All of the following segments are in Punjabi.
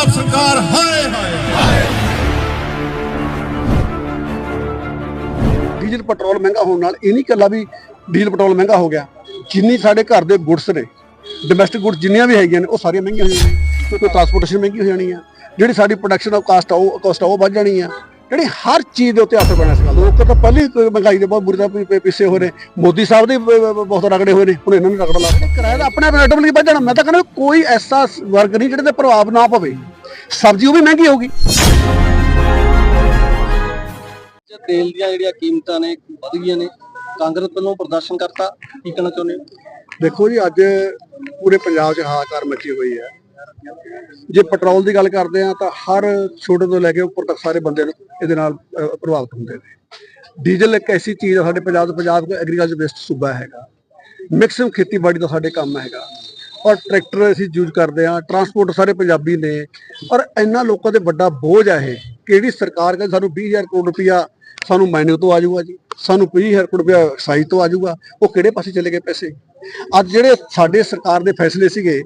ਪੰਜਾਬ ਸਰਕਾਰ, ਹਾਏ ਹਾਏ। ਡੀਜ਼ਲ ਪੈਟਰੋਲ ਮਹਿੰਗਾ ਹੋਣ ਨਾਲ ਇਹ ਨਹੀਂ ਇਕੱਲਾ ਵੀ ਡੀਜ਼ਲ ਪੈਟਰੋਲ ਮਹਿੰਗਾ ਹੋ ਗਿਆ। ਜਿੰਨੀ ਸਾਡੇ ਘਰ ਦੇ ਗੁੱਡਸ ਨੇ ਡੋਮੈਸਟਿਕ ਗੁੱਡਸ ਜਿੰਨੀਆਂ ਵੀ ਹੈਗੀਆਂ ਨੇ, ਉਹ ਸਾਰੀਆਂ ਮਹਿੰਗੀਆਂ ਹੋ ਜਾਣੀਆਂ। ਕੋਈ ਟਰਾਂਸਪੋਰਟੇਸ਼ਨ ਮਹਿੰਗੀ ਹੋ ਜਾਣੀ ਆ। ਜਿਹੜੀ ਸਾਡੀ ਪ੍ਰੋਡਕਸ਼ਨ ਆਫ ਕਾਸਟ ਆ, ਉਹ ਕਾਸਟ ਆ, ਉਹ ਵੱਧ ਜਾਣੀ ਆ। ਜਿਹੜੀ ਹਰ ਚੀਜ਼ ਦੇ ਉੱਤੇ ਅਸਰ ਪੈਣਾ ਸੀਗਾ। ਲੋਕ ਤਾਂ ਪਹਿਲੇ ਮਹਿੰਗਾਈ ਦੇ ਬਹੁਤ ਬੁਰੀ ਤਰ੍ਹਾਂ ਪਿੱਛੇ ਹੋਏ ਨੇ ਮੋਦੀ ਸਾਹਿਬ ਦੇ ਬਹੁਤ ਰਗੜੇ ਹੋਏ ਨੇ। ਹੁਣ ਇਹਨਾਂ ਨੂੰ ਰਗੜਾ ਲਾ ਕੇ ਕਿਰਾਇਆ ਤਾਂ ਆਪਣੇ ਆਪ ਆਟੋਮੈਟਿਕ ਵੱਧ ਜਾਣਾ। ਮੈਂ ਤਾਂ ਕਹਿੰਦਾ ਕੋਈ ਐਸਾ ਵਰਗ ਨਹੀਂ ਜਿਹੜੇ ਤੇ ਪ੍ਰਭਾਵ ਨਾ ਪਵੇ। ਸਬਜ਼ੀ ਉਹ ਵੀ ਮਹਿੰਗੀ ਹੋਊਗੀ। ਤੇਲ ਦੀਆਂ ਜਿਹੜੀਆਂ ਕੀਮਤਾਂ ਨੇ ਵਧ ਗਈਆਂ ਨੇ। ਕਾਂਗਰਸ ਵੱਲੋਂ ਪ੍ਰਦਰਸ਼ਨ ਕਰਤਾ। ਕੀ ਕਹਿਣਾ ਚਾਹੁੰਦੇ ਦੇਖੋ ਜੀ ਅੱਜ ਪੂਰੇ ਪੰਜਾਬ 'ਚ ਹਾਹਾਕਾਰ ਮਚੀ ਹੋਈ ਹੈ। ਜੇ ਪੈਟਰੋਲ ਦੀ ਗੱਲ ਕਰਦੇ ਆ ਤਾਂ ਹਰ ਛੋਟੇ ਤੋਂ ਲੈ ਕੇ ਉੱਪਰ ਤੱਕ ਸਾਰੇ ਬੰਦੇ ਨੂੰ ਇਹਦੇ ਨਾਲ ਪ੍ਰਭਾਵਿਤ ਹੁੰਦੇ ਨੇ। ਡੀਜ਼ਲ ਇੱਕ ਐਸੀ ਚੀਜ਼ ਆ, ਸਾਡੇ ਪੰਜਾਬ ਦਾ ਪੰਜਾਬ ਐਗਰੀਕਲਚਰ ਬੇਸਡ ਸੂਬਾ ਹੈਗਾ। ਮੈਕਸਿਮਮ ਖੇਤੀਬਾੜੀ ਦਾ ਸਾਡੇ ਕੰਮ ਹੈਗਾ। ਔਰ ਟਰੈਕਟਰ ਅਸੀਂ ਯੂਜ਼ ਕਰਦੇ ਆ ਟਰਾਂਸਪੋਰਟ ਸਾਰੇ ਪੰਜਾਬੀ ਨੇ। ਔਰ ਇੰਨਾ ਲੋਕਾਂ ਤੇ ਵੱਡਾ ਬੋਝ ਆ ਇਹ। ਕਿਹੜੀ ਸਰਕਾਰ ਕਹਿੰਦੀ ਸਾਨੂੰ 20000 ਕਰੋੜ ਰੁਪਇਆ ਸਾਨੂੰ ਮਾਈਨਿੰਗ ਤੋਂ ਆ ਜਾਊਗਾ ਜੀ। ਸਾਨੂੰ 20000 ਕਰੋੜ ਰੁਪਇਆ ਐਕਸਾਈਜ਼ ਤੋਂ ਆ ਜਾਊਗਾ ਉਹ ਕਿਹੜੇ ਪਾਸੇ ਚਲੇ ਗਏ ਪੈਸੇ? ਅੱਜ ਜਿਹੜੇ ਸਾਡੇ ਸਰਕਾਰ ਦੇ ਫੈਸਲੇ ਸੀਗੇ,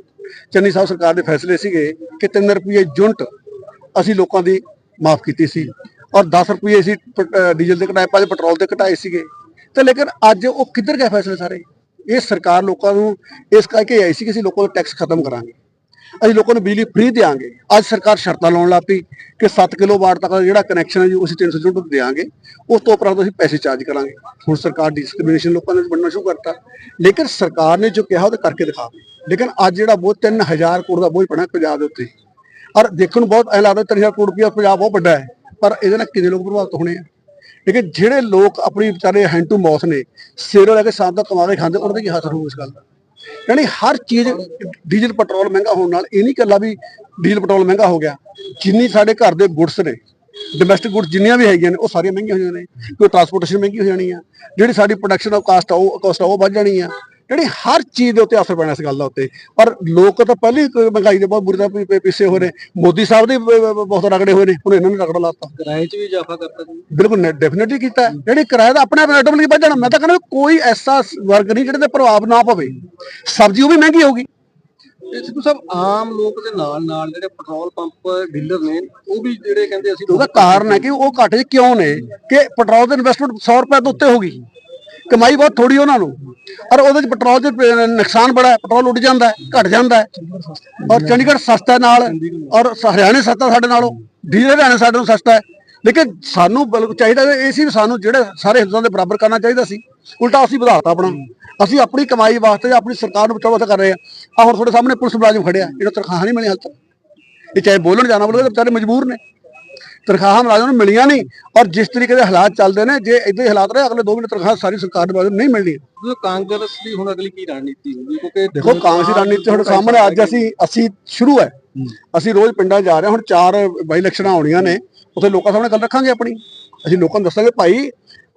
ਚੰਨੀ ਸਾਹਿਬ ਸਰਕਾਰ ਦੇ ਫੈਸਲੇ ਸੀਗੇ ਕਿ 3 ਰੁਪਏ ਯੂਨਿਟ ਅਸੀਂ ਲੋਕਾਂ ਦੀ ਮਾਫ ਕੀਤੀ ਸੀ। ਔਰ 10 ਰੁਪਏ ਅਸੀਂ ਪ- ਡੀਜ਼ਲ ਦੇ ਘਟਾਏ ਪੰਜ ਪੈਟਰੋਲ ਦੇ ਘਟਾਏ ਸੀਗੇ। ਤੇ ਲੇਕਿਨ ਅੱਜ ਉਹ ਕਿੱਧਰ ਗਏ ਫੈਸਲੇ ਸਾਰੇ? ਇਹ ਸਰਕਾਰ ਲੋਕਾਂ ਨੂੰ ਇਸ ਕਰਕੇ ਆਈ ਸੀ ਕਿ ਅਸੀਂ ਲੋਕਾਂ ਦਾ ਟੈਕਸ ਖਤਮ ਕਰਾਂਗੇ। ਅਸੀਂ ਲੋਕਾਂ ਨੂੰ ਬਿਜਲੀ ਫ੍ਰੀ ਦੇਵਾਂਗੇ ਅੱਜ ਸਰਕਾਰ ਸ਼ਰਤਾਂ ਲਾਉਣ ਲੱਗ ਪਈ ਕਿ 7 ਕਿਲੋਵਾਟ ਤੱਕ ਜਿਹੜਾ ਕਨੈਕਸ਼ਨ ਹੈ ਜੀ, ਉਹ ਅਸੀਂ 300 ਯੂਨਿਟ ਦੇਵਾਂਗੇ ਉਸ ਤੋਂ ਉਪਰੰਤ ਅਸੀਂ ਪੈਸੇ ਚਾਰਜ ਕਰਾਂਗੇ। ਹੁਣ ਸਰਕਾਰ ਡਿਸਕ੍ਰਿਮੀਨੇਸ਼ਨ ਲੋਕਾਂ ਨੇ ਵੰਡਣਾ ਸ਼ੁਰੂ ਕਰਤਾ। ਲੇਕਿਨ ਸਰਕਾਰ ਨੇ ਜੋ ਕਿਹਾ ਉਹ ਕਰਕੇ ਦਿਖਾ ਲੇਕਿਨ ਅੱਜ ਜਿਹੜਾ ਬਹੁਤ 3000 ਕਰੋੜ ਦਾ ਬੋਝ ਪਣਾ ਪੰਜਾਬ ਦੇ ਉੱਤੇ। ਔਰ ਦੇਖਣ ਨੂੰ ਬਹੁਤ ਐ ਲੱਗਦਾ 3000 ਕਰੋੜ ਰੁਪਇਆ ਪੰਜਾਬ ਬਹੁਤ ਵੱਡਾ ਹੈ। ਪਰ ਇਹਦੇ ਨਾਲ ਕਿੰਨੇ ਲੋਕ ਪ੍ਰਭਾਵਿਤ ਹੋਣੇ ਆ? ਲੇਕਿਨ ਜਿਹੜੇ ਲੋਕ ਆਪਣੀ ਵਿਚਾਰੇ ਹੈਂਡ ਟੂ ਮਾਊਥ ਨੇ, ਸਵੇਰੋਂ ਲੈ ਕੇ ਸ਼ਾਮ ਦਾ ਕਮਾ ਕੇ ਖਾਂਦੇ, ਉਹਨਾਂ ਦਾ ਕੀ ਹਾਸਲ ਹੋਊ ਇਸ ਗੱਲ ਦਾ? ਯਾਨੀ ਹਰ ਚੀਜ਼ ਡੀਜ਼ਲ ਪੈਟਰੋਲ ਮਹਿੰਗਾ ਹੋਣ ਨਾਲ ਇਹ ਨਹੀਂ ਇਕੱਲਾ ਵੀ ਡੀਜ਼ਲ ਪੈਟਰੋਲ ਮਹਿੰਗਾ ਹੋ ਗਿਆ। ਜਿੰਨੀ ਸਾਡੇ ਘਰ ਦੇ ਗੁੱਡਸ ਨੇ ਡੋਮੈਸਟਿਕ ਗੁੱਡਸ ਜਿੰਨੀਆਂ ਵੀ ਹੈਗੀਆਂ ਨੇ, ਉਹ ਸਾਰੀਆਂ ਮਹਿੰਗੀਆਂ ਹੋ ਜਾਣੀਆਂ ਨੇ। ਕੋਈ ਟਰਾਂਸਪੋਰਟੇਸ਼ਨ ਮਹਿੰਗੀ ਹੋ ਜਾਣੀ ਆ। ਜਿਹੜੀ ਸਾਡੀ ਪ੍ਰੋਡਕਸ਼ਨ ਆਫ ਕਾਸਟ ਆ, ਉਹ ਕਾਸਟ ਆ, ਉਹ ਵੱਧ ਜਾਣੀ ਆ। ਜਿਹੜੀ ਹਰ ਚੀਜ਼ ਦੇ ਉੱਤੇ ਅਸਰ ਪੈਣਾ ਇਸ ਗੱਲ ਦਾ ਉੱਤੇ। ਔਰ ਲੋਕ ਤਾਂ ਪਹਿਲੇ ਮਹਿੰਗਾਈ ਦੇ ਬਹੁਤ ਬੁਰੀ ਤਰ੍ਹਾਂ ਪਿੱਛੇ ਹੋਏ ਨੇ। ਮੋਦੀ ਸਾਹਿਬ ਦੇ ਬਹੁਤ ਰਗੜੇ ਹੋਏ ਨੇ। ਹੁਣ ਇਹਨਾਂ ਨੂੰ ਰਗੜਾ ਲਾਤਾ। ਕਿਰਾਏ 'ਚ ਵੀ ਇਜ਼ਾਫਾ ਕਰਤਾ ਬਿਲਕੁਲ ਡੈਫੀਨਿਟਲੀ ਕੀਤਾ। ਜਿਹੜੀ ਕਿਰਾਇਆ ਦਾ ਆਪਣੇ ਆਪ ਆਟੋਮੈਟਿਕ ਵੱਧ ਜਾਣਾ। ਮੈਂ ਤਾਂ ਕਹਿੰਦਾ ਕੋਈ ਐਸਾ ਵਰਗ ਨਹੀਂ ਜਿਹੜੇ ਤੇ ਪ੍ਰਭਾਵ ਨਾ ਪਵੇ। ਸਬਜ਼ੀ ਉਹ ਵੀ ਮਹਿੰਗੀ ਹੋਊਗੀ। ਸਿੱਧੂ ਸਾਹਿਬ ਆਮ ਲੋਕ ਦੇ ਨਾਲ ਨਾਲ ਜਿਹੜੇ ਪੈਟਰੋਲ ਪੰਪ ਡੀਲਰ ਨੇ ਉਹ ਵੀ ਜਿਹੜੇ ਕਹਿੰਦੇ ਅਸੀਂ ਉਹਦਾ ਕਾਰਨ ਹੈ ਕਿ ਉਹ ਘਾਟੇ 'ਚ ਕਿਉਂ ਨੇ? ਕਿ ਪੈਟਰੋਲ ਦੀ ਇਨਵੈਸਟਮੈਂਟ 100 ਰੁਪਏ ਤੋਂ ਉੱਤੇ ਹੋ ਗਈ। ਕਮਾਈ ਬਹੁਤ ਥੋੜੀ ਉਹਨਾਂ ਨੂੰ। ਔਰ ਉਹਦੇ 'ਚ ਪੈਟਰੋਲ 'ਚ ਨੁਕਸਾਨ ਬੜਾ ਹੈ, ਪੈਟਰੋਲ ਉੱਡ ਜਾਂਦਾ ਹੈ, ਘਟ ਜਾਂਦਾ ਹੈ। ਔਰ ਚੰਡੀਗੜ੍ਹ ਸਸਤਾ ਹੈ ਨਾਲ, ਔਰ ਹਰਿਆਣੇ ਸਸਤਾ ਸਾਡੇ ਨਾਲੋਂ ਡੀਜ਼ਲ ਹਰਿਆਣੇ ਸਾਡੇ ਨਾਲੋਂ ਸਸਤਾ ਹੈ। ਲੇਕਿਨ ਸਾਨੂੰ ਬਲਕਿ ਚਾਹੀਦਾ ਇਹ ਸੀ ਸਾਨੂੰ ਜਿਹੜੇ ਸਾਰੇ ਹਿੰਦੂਆਂ ਦੇ ਬਰਾਬਰ ਕਰਨਾ ਚਾਹੀਦਾ ਸੀ, ਉਲਟਾ ਅਸੀਂ ਵਧਾਤਾ ਆਪਣਾ। ਅਸੀਂ ਆਪਣੀ ਕਮਾਈ ਵਾਸਤੇ ਜਾਂ ਆਪਣੀ ਸਰਕਾਰ ਨੂੰ ਬਚਾਉਣ ਵਾਸਤੇ ਕਰ ਰਹੇ ਆ ਆ ਹੁਣ ਤੁਹਾਡੇ ਸਾਹਮਣੇ ਪੁਲਿਸ ਮੁਲਾਜ਼ਮ ਖੜਿਆ ਇਹਨਾਂ ਤਨਖਾਹਾਂ ਨਹੀਂ ਮਿਲੀਆਂ ਹਾਲ ਤੱਕ। ਇਹ ਚਾਹੇ ਬੋਲਣ ਜਾਣਾ ਬੋਲੇ ਵਿਚਾਰੇ ਮਜਬੂਰ ਨੇ। ਤਨਖਾਹਾਂ ਮੁਲਾਜ਼ਮਾਂ ਨੂੰ ਮਿਲੀਆਂ ਨਹੀਂ ਔਰ ਜਿਸ ਤਰੀਕੇ ਦੇ ਹਾਲਾਤ ਚੱਲਦੇ ਨੇ ਜੇ ਇਦਾਂ ਹੀ ਹਾਲਾਤ ਰਹੇ ਅਗਲੇ 2 ਮਹੀਨੇ ਤਨਖਾਹ ਸਾਰੀ ਸਰਕਾਰ ਦੇ ਮੁਲਾਜ਼ਮ ਨੂੰ ਨਹੀਂ ਮਿਲਣੀ ਕਾਂਗਰਸ ਦੀ ਹੁਣ ਅਗਲੀ ਕੀ ਰਣਨੀਤੀ ਹੋਊਗੀ? ਕਿਉਂਕਿ ਦੇਖੋ ਕਾਂਗਰਸੀ ਰਣਨੀਤੀ ਤੁਹਾਡੇ ਸਾਹਮਣੇ ਅੱਜ ਅਸੀਂ ਅਸੀਂ ਸ਼ੁਰੂ ਹੈ। ਅਸੀਂ ਰੋਜ਼ ਪਿੰਡਾਂ ਜਾ ਰਹੇ ਹੁਣ ਚਾਰ ਬਾਈ ਇਲੈਕਸ਼ਨਾਂ ਆਉਣੀਆਂ ਨੇ ਉੱਥੇ ਲੋਕਾਂ ਸਾਹਮਣੇ ਗੱਲ ਰੱਖਾਂਗੇ ਆਪਣੀ। ਅਸੀਂ ਲੋਕਾਂ ਨੂੰ ਦੱਸਾਂਗੇ ਭਾਈ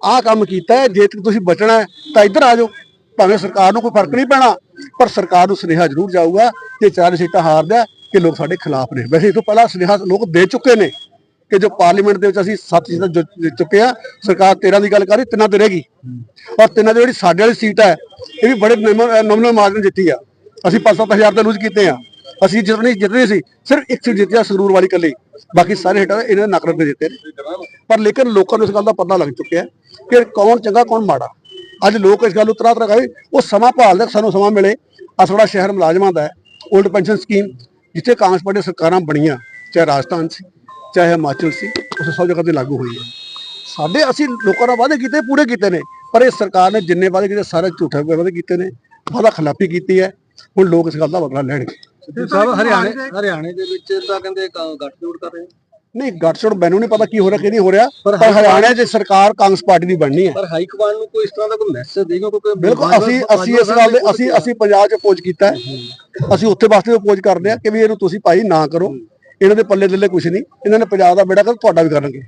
ਆਹ ਕੰਮ ਕੀਤਾ ਹੈ ਜੇ ਤੁਸੀਂ ਬਚਣਾ ਤਾਂ ਇੱਧਰ ਆ ਜਾਓ। ਭਾਵੇਂ ਸਰਕਾਰ ਨੂੰ ਕੋਈ ਫ਼ਰਕ ਨਹੀਂ ਪੈਣਾ ਪਰ ਸਰਕਾਰ ਨੂੰ ਸੁਨੇਹਾ ਜ਼ਰੂਰ ਜਾਊਗਾ ਕਿ ਚਾਰ ਸੀਟਾਂ ਹਾਰਦਾ ਕਿ ਲੋਕ ਸਾਡੇ ਖਿਲਾਫ ਨੇ। ਵੈਸੇ ਇਹ ਤੋਂ ਪਹਿਲਾਂ ਸੁਨੇਹਾ ਲੋਕ ਦੇ ਚੁੱਕੇ ਨੇ। ਕਿ ਜੋ ਪਾਰਲੀਮੈਂਟ ਦੇ ਵਿੱਚ ਅਸੀਂ ਸੱਤ ਸੀਟਾਂ ਜਿੱਤ ਚੁੱਕੇ ਆ ਸਰਕਾਰ 13 ਦੀ ਗੱਲ ਕਰ ਰਹੀ, ਤਿੰਨਾਂ ਤੇ ਰਹਿ ਗਈ। ਔਰ ਤਿੰਨਾਂ ਦੀ ਜਿਹੜੀ ਸਾਡੇ ਵਾਲੀ ਸੀਟ ਹੈ, ਇਹ ਵੀ ਬੜੇ ਨੋਮਨਲ ਮਾਰਜਨ ਜਿੱਤੀ ਆ। ਅਸੀਂ 5-7000 ਤੇ ਲੂਜ਼ ਕੀਤੇ ਆ। ਅਸੀਂ ਜਿਤਨੀ ਜਿੱਤਦੇ ਸੀ, ਸਿਰਫ ਇੱਕ ਸੀਟ ਜਿੱਤਿਆ ਸੰਗਰੂਰ ਵਾਲੀ ਕੱਲੀ ਬਾਕੀ ਸਾਰੇ ਹੇਠਾਂ ਇਹਨਾਂ ਨੇ ਨਕਰਤ ਦੇ ਜਿੱਤੇ ਪਰ ਲੇਕਿਨ ਲੋਕਾਂ ਨੂੰ ਇਸ ਗੱਲ ਦਾ ਪਤਾ ਲੱਗ ਚੁੱਕਿਆ ਕਿ ਕੌਣ ਚੰਗਾ, ਕੌਣ ਮਾੜਾ। ਅੱਜ ਲੋਕ ਇਸ ਗੱਲ ਨੂੰ ਤਰ੍ਹਾਂ ਤਰ੍ਹਾਂ ਕਹੇ ਉਹ ਸਮਾਂ ਭਾਲਦੇ ਕਿ ਸਾਨੂੰ ਸਮਾਂ ਮਿਲੇ। ਆ ਸਾਡਾ ਸ਼ਹਿਰ ਮੁਲਾਜ਼ਮਾਂ ਦਾ ਹੈ। 올ਡ ਪੈਨਸ਼ਨ ਸਕੀਮ ਜਿੱਥੇ ਕਾਂਗਰਸ ਪਾਰਟੀ ਸਰਕਾਰਾਂ ਬਣੀਆਂ, ਚਾਹੇ ਰਾਜਸਥਾਨ ਸੀ। ਚਾਹੇ ਹਿਮਾਚਲ ਸੀ ਉਸ ਸਭ ਜਗ੍ਹਾ ਤੇ ਲਾਗੂ ਹੋਈ ਹੈ। ਸਾਡੇ ਅਸੀਂ ਲੋਕਾਂ ਨਾਲ ਵਾਅਦੇ ਕੀਤੇ ਪੂਰੇ ਕੀਤੇ ਨੇ। ਪਰ ਇਹ ਸਰਕਾਰ ਨੇ ਜਿੰਨੇ ਵਾਅਦੇ ਕੀਤੇ ਸਾਰੇ ਝੂਠੇ ਵਾਅਦੇ ਕੀਤੇ ਨੇ। ਵਾਅਦਾ ਖਿਲਾਫੀ ਕੀਤੀ ਹੈ। ਹੁਣ ਲੋਕ ਇਸ ਗੱਲ ਦਾ ਬਦਲਾ ਲੈਣਗੇ। ਸਿੱਧੂ ਸਾਹਿਬ ਹਰਿਆਣੇ ਹਰਿਆਣੇ ਦੇ ਵਿੱਚ ਤਾਂ ਕਹਿੰਦੇ ਗੱਠਜੋੜ ਕਰ ਰਹੇ ਨੇ। ਨਹੀਂ ਗੱਟਛੜ ਮੈਨੂੰ ਨਹੀਂ ਪਤਾ ਕੀ ਹੋ ਰਿਹਾ ਕੀ ਨਹੀਂ ਹੋ ਰਿਹਾ। ਪਰ ਹਰਿਆਣਾ 'ਚ ਸਰਕਾਰ ਕਾਂਗਰਸ ਪਾਰਟੀ ਦੀ ਬਣਨੀ ਹੈ। ਪਰ ਹਾਈ ਕਮਾਂਡ ਨੂੰ ਕੋਈ ਇਸ ਤਰ੍ਹਾਂ ਦਾ ਕੋਈ ਮੈਸੇਜ ਦੇਗਾ ਕਿਉਂਕਿ ਬਿਲਕੁਲ ਅਸੀਂ ਅਸੀਂ ਇਸ ਗੱਲ ਦੇ ਅਸੀਂ ਅਸੀਂ ਪੰਜਾਬ 'ਚ ਅਪੋਜ ਕੀਤਾ ਹੈ। ਅਸੀਂ ਉੱਥੇ ਵਾਸਤੇ ਅਪੋਜ ਕਰਦੇ ਆ ਕਿ ਵੀ ਇਹਨੂੰ ਤੁਸੀਂ ਭਾਈ ਨਾ ਕਰੋ। ਇਹਨਾਂ ਦੇ ਪੱਲੇ ਥੱਲੇ ਕੁਝ ਨਹੀਂ। ਇਹਨਾਂ ਨੇ ਪੰਜਾਬ ਦਾ ਬੇੜਾ ਕਰ ਤੁਹਾਡਾ ਵੀ ਕਰਨਗੇ।